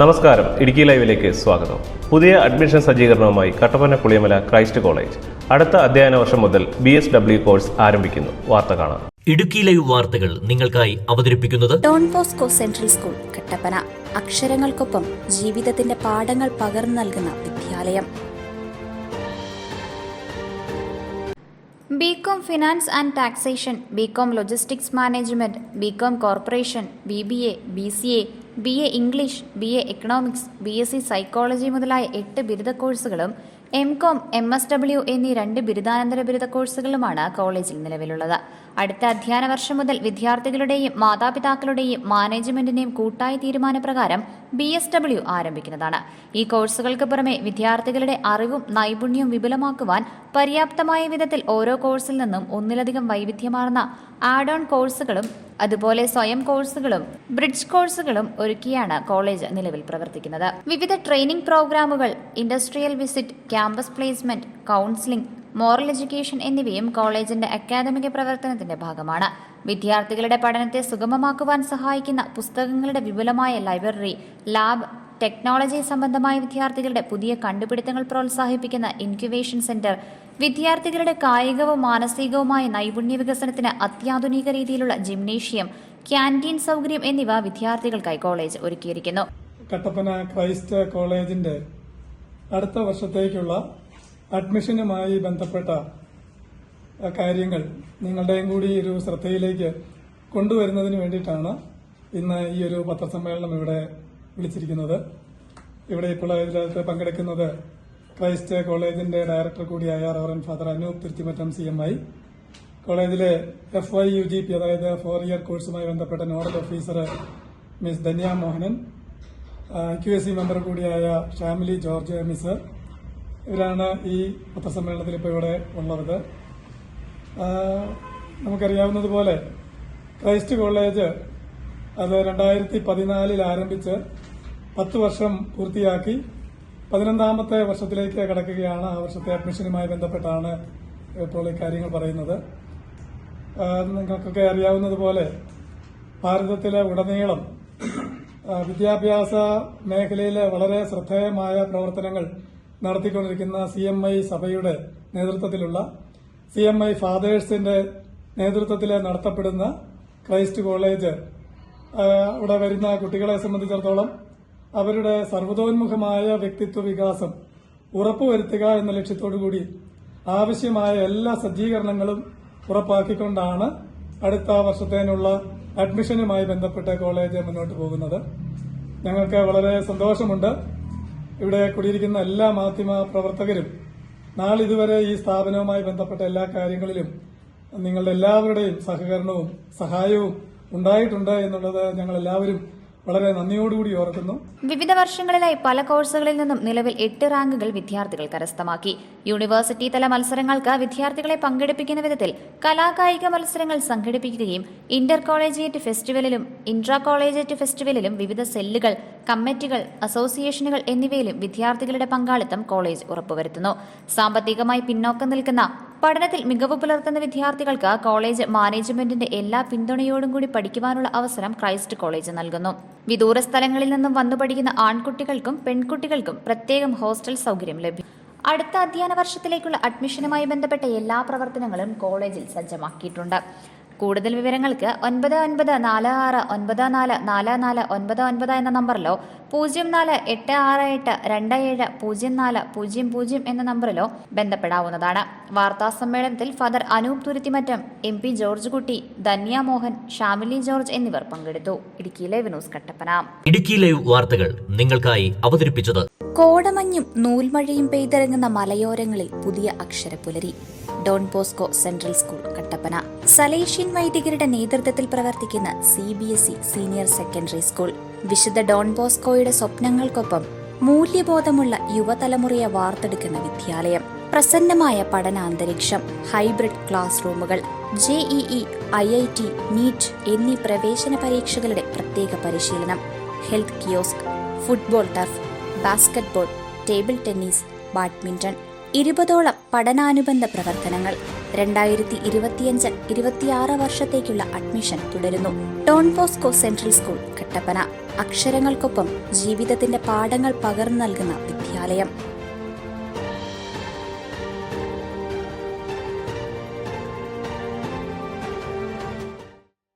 നമസ്കാരം. ഇടുക്കി ലൈവിലേക്ക് സ്വാഗതം. പുതിയ അഡ്മിഷൻ സജ്ജീകരണവുമായി കട്ടപ്പന പുളിയമല ക്രൈസ്റ്റ് കോളേജ്. അടുത്ത അധ്യയന വർഷം മുതൽ ബി എസ് ഡബ്ല്യു കോഴ്സ് ആരംഭിക്കുന്നു. വാർത്ത കാണാം. ഇടുക്കി ലൈവ് വാർത്തകൾ നിങ്ങൾക്കായി അവതരിപ്പിക്കുന്നത് Don Bosco Central School Kattappana. അക്ഷരങ്ങൾക്കൊപ്പം ജീവിതത്തിന്റെ പാഠങ്ങൾ പകർന്നു നൽകുന്ന വിദ്യാലയം. B Com finance and taxation B Com logistics management B Com corporation B B A B C A B A English B A economics B S C psychology മുതലായ എട്ട് ബിരുദ കോഴ്സുകളും M Com M S W എന്നീ രണ്ട് ബിരുദാനന്തര ബിരുദ കോഴ്സുകളുമാണ് കോളേജിൽ നിലവിലുള്ളത്. അടുത്ത അധ്യയന വർഷം മുതൽ വിദ്യാർത്ഥികളുടെയും മാതാപിതാക്കളുടെയും മാനേജ്മെന്റിന്റെയും കൂട്ടായ തീരുമാനപ്രകാരം ബി എസ് ഡബ്ല്യു ആരംഭിക്കുന്നതാണ്. ഈ കോഴ്സുകൾക്ക് പുറമെ വിദ്യാർത്ഥികളുടെ അറിവും നൈപുണ്യവും വിപുലമാക്കുവാൻ പര്യാപ്തമായ വിധത്തിൽ ഓരോ കോഴ്സിൽ നിന്നും ഒന്നിലധികം വൈവിധ്യമാർന്ന ആഡ് ഓൺ കോഴ്സുകളും അതുപോലെ സ്വയം കോഴ്സുകളും ബ്രിഡ്ജ് കോഴ്സുകളും ഒരുക്കിയാണ് കോളേജ് നിലവിൽ പ്രവർത്തിക്കുന്നത്. വിവിധ ട്രെയിനിംഗ് പ്രോഗ്രാമുകൾ industrial visit campus placement counselling moral education എന്നിവയും കോളേജിന്റെ അക്കാദമിക പ്രവർത്തനത്തിന്റെ ഭാഗമാണ്. വിദ്യാർത്ഥികളുടെ പഠനത്തെ സുഗമമാക്കുവാൻ സഹായിക്കുന്ന പുസ്തകങ്ങളുടെ വിപുലമായ ലൈബ്രറി ലാബ് ടെക്നോളജി സംബന്ധമായ വിദ്യാർത്ഥികളുടെ പുതിയ കണ്ടുപിടുത്തങ്ങൾ പ്രോത്സാഹിപ്പിക്കുന്ന ഇൻക്യുബേഷൻ സെന്റർ വിദ്യാർത്ഥികളുടെ കായികവും മാനസികവുമായ നൈപുണ്യ വികസനത്തിന് അത്യാധുനിക രീതിയിലുള്ള ജിംനേഷ്യം ക്യാന്റീൻ സൗകര്യം എന്നിവ വിദ്യാർത്ഥികൾക്കായി കോളേജ് ഒരുക്കിയിരിക്കുന്നു. കട്ടപ്പന ക്രൈസ്റ്റ് കോളേജിന്റെ അടുത്ത വർഷത്തേക്കുള്ള അഡ്മിഷനുമായി ബന്ധപ്പെട്ട കാര്യങ്ങൾ നിങ്ങളുടെയും കൂടി ഒരു ശ്രദ്ധയിലേക്ക് കൊണ്ടുവരുന്നതിന് വേണ്ടിയിട്ടാണ് ഇന്ന് ഈ ഒരു പത്രസമ്മേളനം ഇവിടെ വിളിച്ചിരിക്കുന്നത്. ഇവിടെ ഇപ്പോൾ ഇതിനകത്ത് പങ്കെടുക്കുന്നത് ക്രൈസ്റ്റ് കോളേജിന്റെ ഡയറക്ടർ കൂടിയായ reverend father Anoop Thiruthimattam C M I. കോളേജിലെ F Y U G P അതായത് ഫോർ ഇയർ കോഴ്സുമായി ബന്ധപ്പെട്ട nodal officer miss Dhanya Mohanan Q S C member കൂടിയായ ഷാമിലി ജോർജ് മിസ് ഇവരാണ് ഈ പത്രസമ്മേളനത്തിൽ ഇപ്പോൾ ഇവിടെ ഉള്ളത്. നമുക്കറിയാവുന്നതുപോലെ ക്രൈസ്റ്റ് കോളേജ് അത് രണ്ടായിരത്തി പതിനാലിൽ ആരംഭിച്ച് പത്ത് വർഷം പൂർത്തിയാക്കി പതിനൊന്നാമത്തെ വർഷത്തിലേക്ക് കടക്കുകയാണ് ആ വർഷത്തെ അഡ്മിഷനുമായി ബന്ധപ്പെട്ടാണ് ഇപ്പോൾ ഈ കാര്യങ്ങൾ പറയുന്നത്. നിങ്ങൾക്കൊക്കെ അറിയാവുന്നതുപോലെ ഭാരതത്തിലെ ഉടനീളം വിദ്യാഭ്യാസ മേഖലയിലെ വളരെ ശ്രദ്ധേയമായ പ്രവർത്തനങ്ങൾ നടത്തിക്കൊണ്ടിരിക്കുന്ന സി എം ഐ സഭയുടെ നേതൃത്വത്തിലുള്ള സി എം ഐ ഫാദേഴ്സിന്റെ നേതൃത്വത്തിൽ നടത്തപ്പെടുന്ന ക്രൈസ്റ്റ് കോളേജ് ഇവിടെ വരുന്ന കുട്ടികളെ സംബന്ധിച്ചിടത്തോളം അവരുടെ സർവതോന്മുഖമായ വ്യക്തിത്വ വികാസം ഉറപ്പുവരുത്തുക എന്ന ലക്ഷ്യത്തോടുകൂടി ആവശ്യമായ എല്ലാ സജ്ജീകരണങ്ങളും ഉറപ്പാക്കിക്കൊണ്ടാണ് അടുത്ത വർഷത്തേനുള്ള അഡ്മിഷനുമായി ബന്ധപ്പെട്ട കോളേജ് മുന്നോട്ട് പോകുന്നത്. ഞങ്ങൾക്ക് വളരെ സന്തോഷമുണ്ട്. ഇവിടെ കൂടിയിരിക്കുന്ന എല്ലാ മാധ്യമ പ്രവർത്തകരും നാളിതുവരെ ഈ സ്ഥാപനവുമായി ബന്ധപ്പെട്ട എല്ലാ കാര്യങ്ങളിലും നിങ്ങളുടെ എല്ലാവരുടെയും സഹകരണവും സഹായവും ഉണ്ടായിട്ടുണ്ട് എന്നുള്ളത് ഞങ്ങൾ എല്ലാവരും വളരെ നന്ദിയോടുകൂടി ഓർക്കുന്നു. വിവിധ വർഷങ്ങളിലായി പല കോഴ്സുകളിൽ നിന്നും നിലവിൽ എട്ട് റാങ്കുകൾ വിദ്യാർത്ഥികൾ കരസ്ഥമാക്കി. യൂണിവേഴ്സിറ്റി തല മത്സരങ്ങൾക്ക് വിദ്യാർത്ഥികളെ പങ്കെടുപ്പിക്കുന്ന വിധത്തിൽ കലാകായിക മത്സരങ്ങൾ സംഘടിപ്പിക്കുകയും ഇന്റർ കോളേജിയേറ്റ് ഫെസ്റ്റിവലിലും ഇൻട്രാ കോളേജിയേറ്റ് ഫെസ്റ്റിവലിലും വിവിധ സെല്ലുകൾ കമ്മിറ്റികൾ അസോസിയേഷനുകൾ എന്നിവയിലും വിദ്യാർത്ഥികളുടെ പങ്കാളിത്തം കോളേജ് ഉറപ്പുവരുത്തുന്നു. സാമ്പത്തികമായി പിന്നോക്കം നിൽക്കുന്ന പഠനത്തിൽ മികവ് പുലർത്തുന്ന വിദ്യാർത്ഥികൾക്ക് കോളേജ് മാനേജ്മെന്റിന്റെ എല്ലാ പിന്തുണയോടും കൂടി പഠിക്കുവാനുള്ള അവസരം ക്രൈസ്റ്റ് കോളേജ് നൽകുന്നു. വിദൂര സ്ഥലങ്ങളിൽ നിന്നും വന്നു പഠിക്കുന്ന ആൺകുട്ടികൾക്കും പെൺകുട്ടികൾക്കും പ്രത്യേകം ഹോസ്റ്റൽ സൗകര്യം ലഭിക്കും അടുത്ത അധ്യയന വർഷത്തിലേക്കുള്ള അഡ്മിഷനുമായി ബന്ധപ്പെട്ട എല്ലാ പ്രവർത്തനങ്ങളും കോളേജിൽ സജ്ജമാക്കിയിട്ടുണ്ട്. കൂടുതൽ വിവരങ്ങൾക്ക് ഒൻപത് ഒൻപത് നാല് ആറ് ഒൻപത് നാല് നാല് നാല് ഒൻപത് ഒൻപത് എന്ന നമ്പറിലോ പൂജ്യം നാല് എട്ട് ആറ് എട്ട് രണ്ട് ഏഴ് പൂജ്യം നാല് പൂജ്യം പൂജ്യം എന്ന നമ്പറിലോ ബന്ധപ്പെടാവുന്നതാണ്. വാർത്താ സമ്മേളനത്തിൽ father Anoop Thuruthimattam M P George Kutty Dhanya Mohan Shamili George എന്നിവർ പങ്കെടുത്തു. Idukki live news Kattappana. Idukki live വാർത്തകൾ നിങ്ങൾക്കായി അവതരിപ്പിച്ചത് കോടമഞ്ഞും നൂൽമഴയും പെയ്തിറങ്ങുന്ന മലയോരങ്ങളിൽ പുതിയ അക്ഷരപ്പുലരി. Don Bosco Central School Kattappana. Salesian വൈദികരുടെ നേതൃത്വത്തിൽ പ്രവർത്തിക്കുന്ന C B S E senior secondary school വിശുദ്ധ ഡോൺ ബോസ്കോയുടെ സ്വപ്നങ്ങൾക്കൊപ്പം മൂല്യബോധമുള്ള യുവതലമുറയെ വാർത്തെടുക്കുന്ന വിദ്യാലയം. പ്രസന്നമായ പഠനാന്തരീക്ഷം ഹൈബ്രിഡ് ക്ലാസ് റൂമുകൾ JEE I I T NEET എന്നീ പ്രവേശന പരീക്ഷകളുടെ പ്രത്യേക പരിശീലനം. Health kiosk football turf basketball table tennis badminton ഇരുപതോളം പഠനാനുബന്ധ പ്രവർത്തനങ്ങൾ. രണ്ടായിരത്തി ഇരുപത്തിയഞ്ച് ഇരുപത്തിയാറ് വർഷത്തേക്കുള്ള അഡ്മിഷൻ തുടരുന്നു. Don Bosco Central School Kattappana. അക്ഷരങ്ങൾക്കൊപ്പം ജീവിതത്തിന്റെ പാഠങ്ങൾ പകർന്നു നൽകുന്ന വിദ്യാലയം.